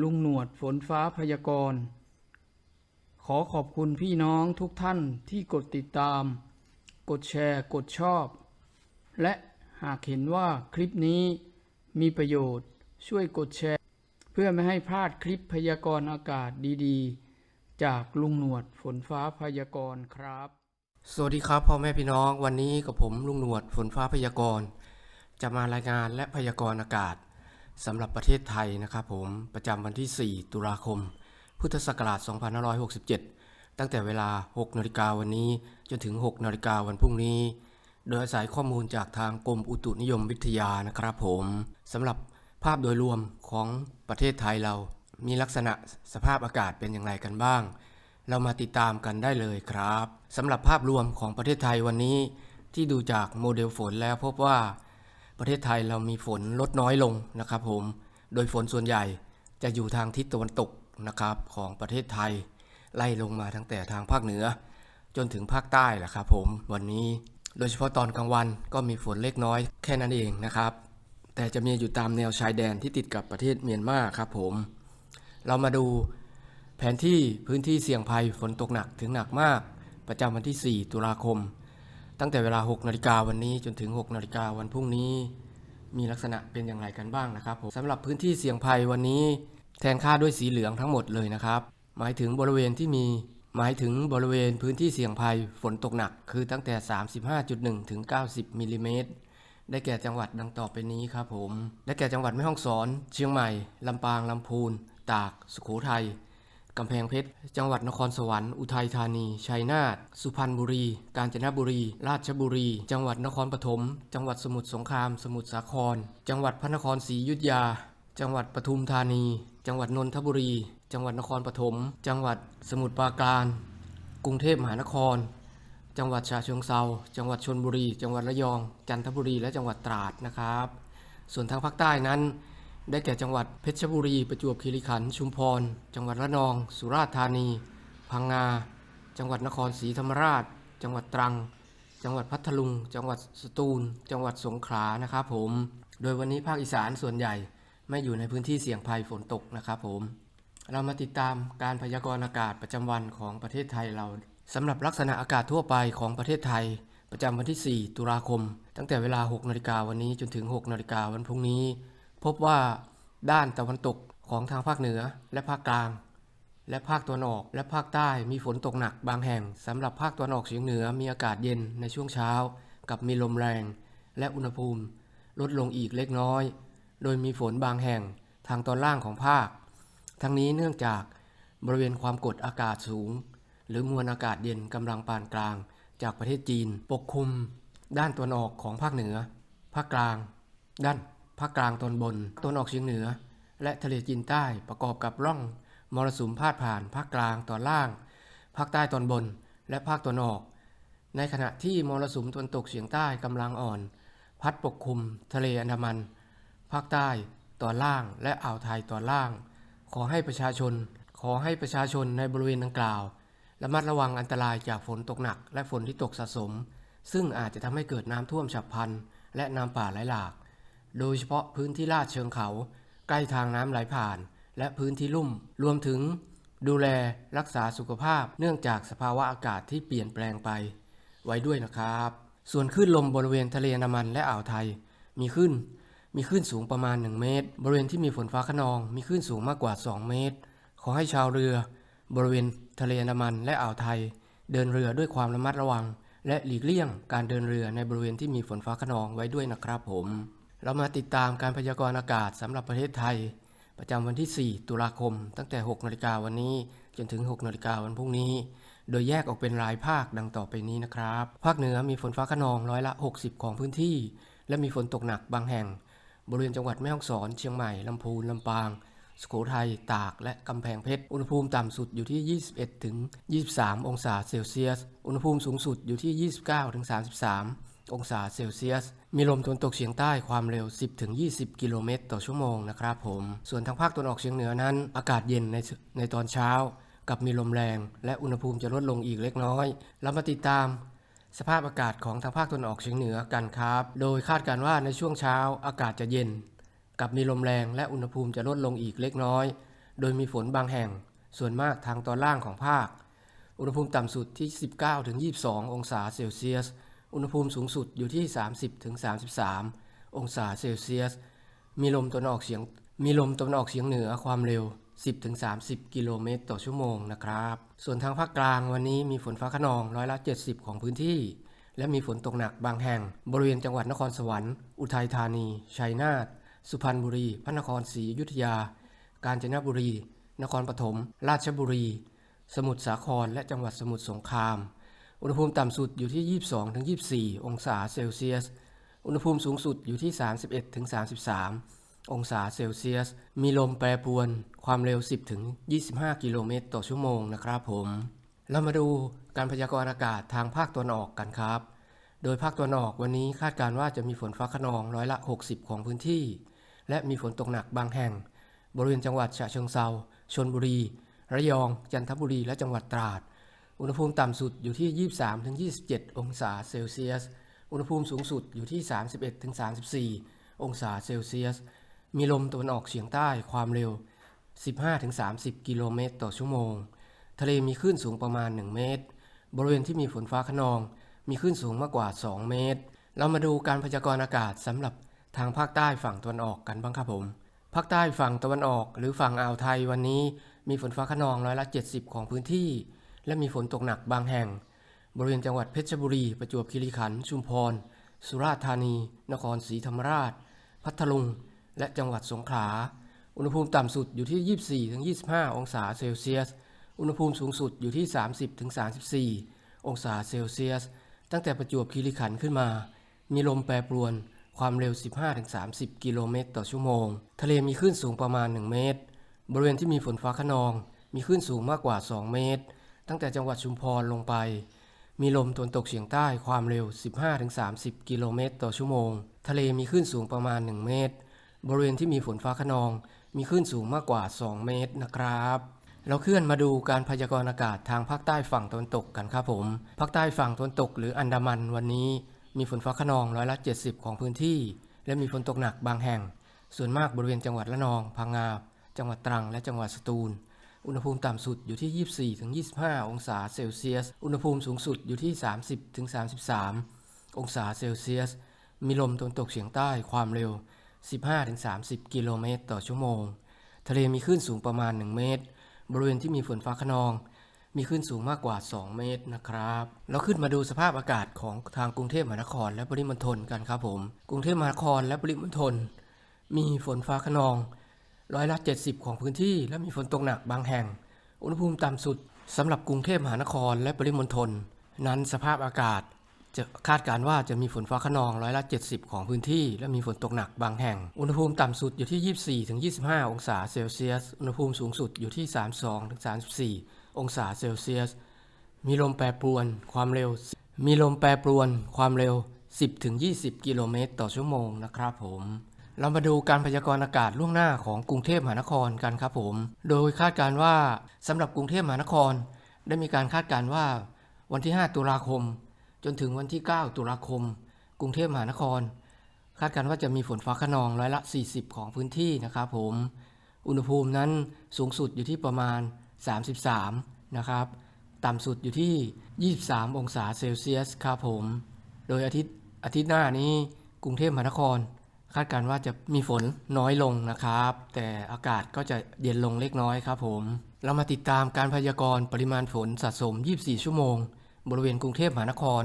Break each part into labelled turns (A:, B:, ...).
A: ลุงหนวดฝนฟ้าพยากรณ์ ขอขอบคุณพี่น้องทุกท่านที่กดติดตาม กดแชร์ กดชอบ และหากเห็นว่าคลิปนี้มีประโยชน์ช่วยกดแชร์ เพื่อไม่ให้พลาดคลิปพยากรณ์อากาศดีๆ จากลุงหนวดฝนฟ้าพยากรณ์ครับ
B: สวัสดีครับพ่อแม่พี่น้องวันนี้กับผมลุงหนวดฝนฟ้าพยากรณ์ จะมารายงานและพยากรณ์อากาศ สำหรับประเทศไทยนะครับผมประจำวันที่ 4 ตุลาคม พุทธศักราช 2567 ตั้งแต่เวลา 6 นาฬิกาวันนี้จนถึง 6 นาฬิกาวันพรุ่งนี้ โดยอาศัยข้อมูลจากทางกรมอุตุนิยมวิทยานะครับผมสำหรับภาพโดยรวมของประเทศไทยเรา มีลักษณะสภาพอากาศเป็นอย่างไรกันบ้าง เรามาติดตามกันได้เลยครับสำหรับภาพรวมของประเทศไทยวันนี้ ที่ดูจากโมเดลฝนแล้วพบว่า ประเทศไทยเรามีฝนลดน้อยลงนะครับผม โดยฝนส่วนใหญ่จะอยู่ทางทิศตะวันตกนะครับของประเทศไทย ไล่ลงมาตั้งแต่ทางภาคเหนือ จนถึงภาคใต้แหละครับผมวันนี้โดยเฉพาะตอนกลางวันก็มีฝนเล็กน้อยแค่นั้นเองนะครับ แต่จะมีอยู่ตามแนวชายแดนที่ติดกับประเทศเมียนมาครับผม เรามาดูแผนที่พื้นที่เสี่ยงภัยฝนตกหนักถึงหนักมาก ประจำวันที่ 4 ตุลาคม ตั้งแต่เวลา 6 นาฬิกาวันนี้จนถึง 6 นาฬิกาวันพรุ่งนี้ มีลักษณะเป็นอย่างไรกันบ้างนะครับผมสำหรับพื้นที่เสี่ยงภัยวันนี้ แทนค่าด้วยสีเหลืองทั้งหมดเลยนะครับ หมายถึงบริเวณที่มีหมายถึงบริเวณพื้นที่เสี่ยงภัยฝนตกหนัก คือตั้งแต่ 35.1 ถึง 90 มิลลิเมตร ได้แก่จังหวัดดังต่อไปนี้ครับผม ได้แก่จังหวัดแม่ฮ่องสอน เชียงใหม่ ลำปาง ลำพูน ตาก สุโขทัย กำแพงเพชร จังหวัดนครสวรรค์ อุทัยธานี ชัยนาท สุพรรณบุรี กาญจนบุรี ราชบุรี จังหวัดนครปฐม จังหวัดสมุทรสงคราม สมุทรสาคร จังหวัดพระนครศรีอยุธยา จังหวัดปทุมธานี จังหวัดนนทบุรี จังหวัดนครปฐม จังหวัดสมุทรปราการ กรุงเทพมหานคร จังหวัดฉะเชิงเซา จังหวัดชนบุรี จังหวัดระยอง จันทบุรี และจังหวัดตราดนะครับ ส่วนทางภาคใต้นั้น ได้แก่จังหวัดเพชรบุรี ประจวบคีรีขันธ์ชุมพร จังหวัดระนอง สุราษฎร์ธานี พังงา จังหวัดนครศรีธรรมราช จังหวัดตรัง จังหวัดพัทลุง จังหวัดสตูล จังหวัดสงขลานะครับผม โดยวันนี้ภาคอีสานส่วนใหญ่ไม่อยู่ในพื้นที่เสี่ยงภัยฝนตกนะครับผม เรามาติดตามการพยากรณ์อากาศประจำวันของประเทศไทยเราสำหรับลักษณะอากาศทั่วไปของประเทศไทย ประจำวันที่ 4 ตุลาคม ตั้งแต่เวลา 6 นาฬิกาวันนี้จนถึง 6 นาฬิกาวันพรุ่งนี้ พบว่าด้านตะวันตกของทางภาคเหนือและภาคกลาง และภาคตะวันออกและภาคใต้มีฝนตกหนักบางแห่งสำหรับภาคตะวันออกเฉียงเหนือมีอากาศเย็นในช่วงเช้า กับมีลมแรง และอุณหภูมิ ลดลงอีกเล็กน้อย โดยมีฝนบางแห่งทางตอนล่างของภาค ทั้งนี้เนื่องจากบริเวณความกดอากาศสูง หรือมวลอากาศเย็นกำลังปานกลาง จากประเทศจีน ปกคลุม ด้านตะวันออกของภาคเหนือ ภาคกลาง ด้าน ภาคกลางตอนบนตะวันออกเฉียงเหนือ และทะเลจีนใต้ประกอบกับร่องมรสุมพาดผ่านภาคกลางตอนล่าง ภาคใต้ตอนบน และภาคตะวันออก ในขณะที่มรสุมตะวันตกเฉียงใต้กำลังอ่อน พัดปกคลุม ทะเลอันดามัน ภาคใต้ตอนล่างและอ่าวไทยตอนล่าง ขอให้ประชาชน ขอให้ประชาชนในบริเวณดังกล่าวระมัดระวังอันตรายจากฝนตกหนักและฝนที่ตกสะสม ซึ่งอาจจะทำให้เกิดน้ำท่วมฉับพลันและน้ำป่าไหลหลาก โดยเฉพาะพื้นที่ลาดเชิงเขา ใกล้ทางน้ำไหลผ่าน และพื้นที่ลุ่ม รวมถึง ดูแลรักษาสุขภาพเนื่องจากสภาวะอากาศที่เปลี่ยนแปลงไป ไว้ด้วยนะครับ ส่วนคลื่นลมบริเวณทะเลอันดามันและอ่าวไทย มีขึ้น มีคลื่นสูงประมาณ 1 เมตร บริเวณที่มีฝนฟ้าขนอง มีคลื่นสูงมากกว่า 2 เมตร ขอให้ชาวเรือ บริเวณทะเลอันดามันและอ่าวไทย เดินเรือด้วยความระมัดระวัง และหลีกเลี่ยงการเดินเรือในบริเวณที่มีฝนฟ้าขนองไว้ด้วยนะครับผม เรามาติดตามการพยากรณ์อากาศสำหรับประเทศไทย ประจำวันที่ 4 ตุลาคม ตั้งแต่ 6 นาฬิกาวันนี้ จนถึง 6 นาฬิกาวันพรุ่งนี้ โดยแยกออกเป็นรายภาคดังต่อไปนี้นะครับ ภาคเหนือมีฝนฟ้าขนองร้อยละ 60 ของพื้นที่ และมีฝนตกหนักบางแห่ง บริเวณจังหวัดแม่ฮ่องสอน เชียงใหม่ ลำพูน ลำปาง สุโขทัย ตาก และกำแพงเพชร อุณหภูมิต่ำสุดอยู่ที่ 21 ถึง 23 องศาเซลเซียส อุณหภูมิสูงสุดอยู่ที่ 29 ถึง 33 องศาเซลเซียส มีลมตะวันตกเฉียงใต้ความเร็ว 10-20 กิโลเมตรต่อชั่วโมงนะครับผม ส่วนทางภาคตะวันออกเฉียงเหนือนั้น อากาศเย็นในในตอนเช้า กับมีลมแรง และอุณหภูมิจะลดลงอีกเล็กน้อย เรามาติดตาม สภาพอากาศของทางภาคตะวันออกเฉียงเหนือกันครับ โดยคาดการณ์ว่าในช่วงเช้า อากาศจะเย็น กับมีลมแรงและอุณหภูมิจะลดลงอีกเล็กน้อย โดยมีฝนบางแห่ง ส่วนมากทางตอนล่างของภาคอุณหภูมิต่ำสุดที่ 19-22 องศาเซลเซียส อุณหภูมิสูงสุดอยู่ที่ 30ถึง33 องศาเซลเซียส มีลมตะวันออกเฉียง มีลมตะวันออกเฉียงเหนือความเร็ว 10ถึง30 กิโลเมตรต่อชั่วโมงนะครับ ส่วนทางภาคกลางวันนี้มีฝนฟ้าขนองร้อยละ 70 ของพื้นที่ และมีฝนตกหนักบางแห่ง บริเวณจังหวัดนครสวรรค์ อุทัยธานี ชัยนาท สุพรรณบุรี พระนครศรีอยุธยา กาญจนบุรี นครปฐม ราชบุรี สมุทรสาคร และจังหวัดสมุทรสงคราม อุณหภูมิต่ำสุดอยู่ที่ 22ถึง24 องศาเซลเซียส อุณหภูมิสูงสุดอยู่ที่ 31ถึง33 องศาเซลเซียส มีลมแปรปรวน ความเร็ว 10ถึง25 กิโลเมตรต่อชั่วโมงนะครับผม เรามาดูการพยากรณ์อากาศทางภาคตะวันออกกันครับ โดยภาคตะวันออกวันนี้คาดการณ์ว่าจะมีฝนฟ้าขนองร้อยละ 60 ของพื้นที่ และมีฝนตกหนักบางแห่ง บริเวณจังหวัดฉะเชิงเซาชลบุรี ระยอง จันทบุรี และจังหวัดตราด อุณหภูมิต่ำสุดอยู่ที่ 23-27 องศาเซลเซียส อุณหภูมิสูงสุดอยู่ที่ 31-34 องศาเซลเซียส มีลมตะวันออกเฉียงใต้ความเร็ว 15-30 กิโลเมตรต่อชั่วโมง ทะเลมีคลื่นสูงประมาณ 1 เมตร บริเวณที่มีฝนฟ้าขนอง มีคลื่นสูงมากกว่า 2 เมตร เรามาดูการพยากรณ์อากาศสำหรับทางภาคใต้ฝั่งตะวันออกกันบ้างครับผม ภาคใต้ฝั่งตะวันออกหรือฝั่งอ่าวไทยวันนี้มีฝนฟ้าขนองร้อยละ 70 ของพื้นที่ และมีฝนตกหนักบางแห่ง บริเวณจังหวัดเพชรบุรี ประจวบคีรีขันธ์ชุมพร สุราษฎร์ธานี นครศรีธรรมราช พัทลุง และจังหวัดสงขลา อุณหภูมิต่ำสุดอยู่ที่ 24-25 องศาเซลเซียส อุณหภูมิสูงสุดอยู่ที่ 30-34 องศาเซลเซียส ตั้งแต่ประจวบคีรีขันธ์ขึ้นมา มีลมแปรปรวน ความเร็ว 15-30 กิโลเมตรต่อชั่วโมง ทะเลมีคลื่นสูงประมาณ 1 เมตร บริเวณที่มีฝนฟ้าขนอง มีคลื่นสูงมากกว่า 2 เมตร ตั้งแต่จังหวัดชุมพรลงไป มีลมตะวันตกเฉียงใต้ความเร็ว 15-30 กิโลเมตรต่อชั่วโมง ทะเลมีคลื่นสูงประมาณ 1 เมตร บริเวณที่มีฝนฟ้าขนอง มีคลื่นสูงมากกว่า 2 เมตรนะครับเราเคลื่อนมาดูการพยากรณ์อากาศทางภาคใต้ฝั่งตะวันตกกันครับผม ภาคใต้ฝั่งตะวันตกหรืออันดามันวันนี้ มีฝนฟ้าขนองร้อยละ 70 ของพื้นที่ และมีฝนตกหนักบางแห่ง ส่วนมากบริเวณจังหวัดระนอง พังงา จังหวัดตรัง และจังหวัดสตูล อุณหภูมิต่ำสุดอยู่ที่ 24-25 องศาเซลเซียส อุณหภูมิสูงสุดอยู่ที่ 30-33 องศาเซลเซียส มีลมตะวันตกเฉียงใต้ความเร็ว 15-30 กิโลเมตรต่อชั่วโมง ทะเลมีคลื่นสูงประมาณ 1 เมตร บริเวณที่มีฝนฟ้าขนอง มีคลื่นสูงมากกว่า 2 เมตรนะครับเราขึ้นมาดูสภาพอากาศของทางกรุงเทพมหานครและปริมณฑลกันครับผม กรุงเทพมหานครและปริมณฑลมีฝนฟ้าขนอง ร้อยละ 70 ของพื้นที่ และมีฝนตกหนักบางแห่ง อุณหภูมิต่ำสุดสำหรับกรุงเทพมหานครและปริมณฑลนั้นสภาพอากาศ จะคาดการณ์ว่าจะมีฝนฟ้าขนองร้อยละ 70 ของพื้นที่ และมีฝนตกหนักบางแห่ง อุณหภูมิต่ำสุดอยู่ที่ 24ถึง25 องศาเซลเซียส อุณหภูมิสูงสุดอยู่ที่ 32ถึง34 องศาเซลเซียส มีลมแปรปรวน ความเร็ว มีลมแปรปรวน ความเร็ว 10ถึง20 กิโลเมตรต่อชั่วโมงนะครับผม เรามาดูการพยากรณ์อากาศล่วงหน้าของกรุงเทพมหานครกันครับผม โดยคาดการว่าสำหรับกรุงเทพมหานคร ได้มีการคาดการว่าวันที่ 5 ตุลาคม จนถึงวันที่ 9 ตุลาคม กรุงเทพมหานคร คาดการว่าจะมีฝนฟ้าขนองร้อยละ 40 ของพื้นที่นะครับผม อุณหภูมินั้นสูงสุดอยู่ที่ประมาณ 33 นะครับ ต่ำสุดอยู่ที่ 23 องศาเซลเซียสครับผม โดยอาทิตย์อาทิตย์หน้านี้กรุงเทพมหานคร คาดการณ์ว่าจะมีฝนน้อยลงนะครับ แต่อากาศก็จะเย็นลงเล็กน้อยครับผม เรามาติดตามการพยากรณ์ปริมาณฝนสะสม 24 ชั่วโมง บริเวณกรุงเทพมหานคร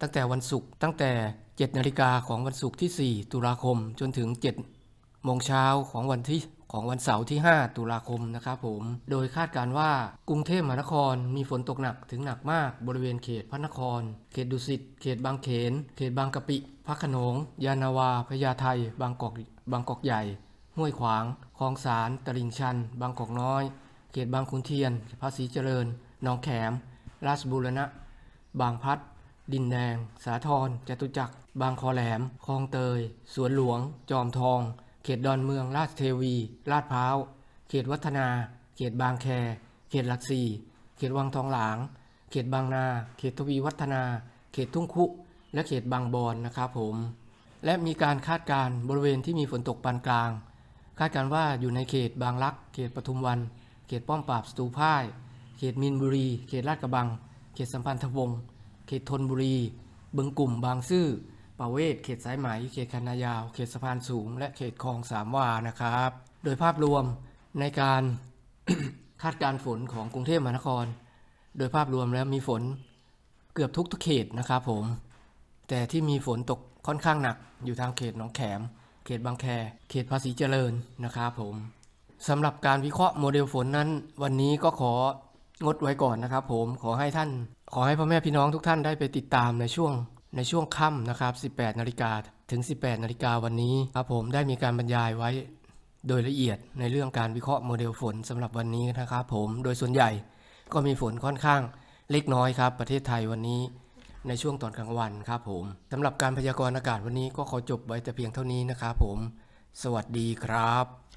B: ตั้งแต่วันศุกร์ตั้งแต่ 7 นาฬิกาของวันศุกร์ที่ 4 ตุลาคมจนถึง 7 โมงเช้าของวันที่ ของวันเสาร์ที่ 5 ตุลาคมนะครับผม โดยคาดการว่ากรุงเทพมหานครมีฝนตกหนักถึงหนักมากบริเวณเขตพระนคร เขตดุสิต เขตบางเขน เขตบางกะปิ พระขนง ยานาวา พญาไท บางกอก บางกอกใหญ่ ห้วยขวาง คลองสารตลิ่งชัน บางกอกน้อย เขตบางขุนเทียน ภาษีเจริญ หนองแขม ราชบูรณะ บางพัด ดินแดง สาทรจตุจักร บางคอแหลม คลองเตย สวนหลวง จอมทอง เขตดอนเมือง ราชเทวีลาดพร้าว เขตวัฒนา เขตบางแค เขตหลักสี่ เขตวังทองหลาง เขตบางนา เขตทวีวัฒนา เขตทุ่งคุ และเขตบางบอนนะครับผม และมีการคาดการณ์บริเวณที่มีฝนตกปานกลาง คาดการณ์ว่าอยู่ในเขตบางรัก เขตปทุมวัน เขตป้อมปราบสตูพ่าย เขตมินบุรี เขตลาดกระบัง เขตสัมพันธวงศ์ เขตธนบุรี บึงกลุ่ม บางซื่อ ประเวศเขตสายไหม เขตคันนายาว เขตสะพานสูง และเขตคลองสามวานะครับ โดยภาพรวมในการคาดการณ์ฝนของกรุงเทพมหานคร โดยภาพรวมแล้วมีฝนเกือบทุกเขตนะครับผม แต่ที่มีฝนตกค่อนข้างหนักอยู่ทางเขตหนองแขม เขตบางแค เขตภาษีเจริญนะครับผมสำหรับการวิเคราะห์โมเดลฝนนั้น วันนี้ก็ของดไว้ก่อนนะครับผมขอให้ท่าน ขอให้พ่อแม่พี่น้องทุกท่านได้ไปติดตามในช่วง ในช่วงค่ำนะครับ 18 นาฬิกาถึง 18 นาฬิกาวันนี้ครับผมได้มีการบรรยายไว้โดยละเอียดในเรื่องการวิเคราะห์โมเดลฝนสำหรับวันนี้นะครับผมโดยส่วนใหญ่ก็มีฝนค่อนข้างเล็กน้อยครับ ประเทศไทยวันนี้ในช่วงตอนกลางวันครับผมสำหรับการพยากรณ์อากาศวันนี้ก็ขอจบไว้แต่เพียงเท่านี้นะครับผม สวัสดีครับ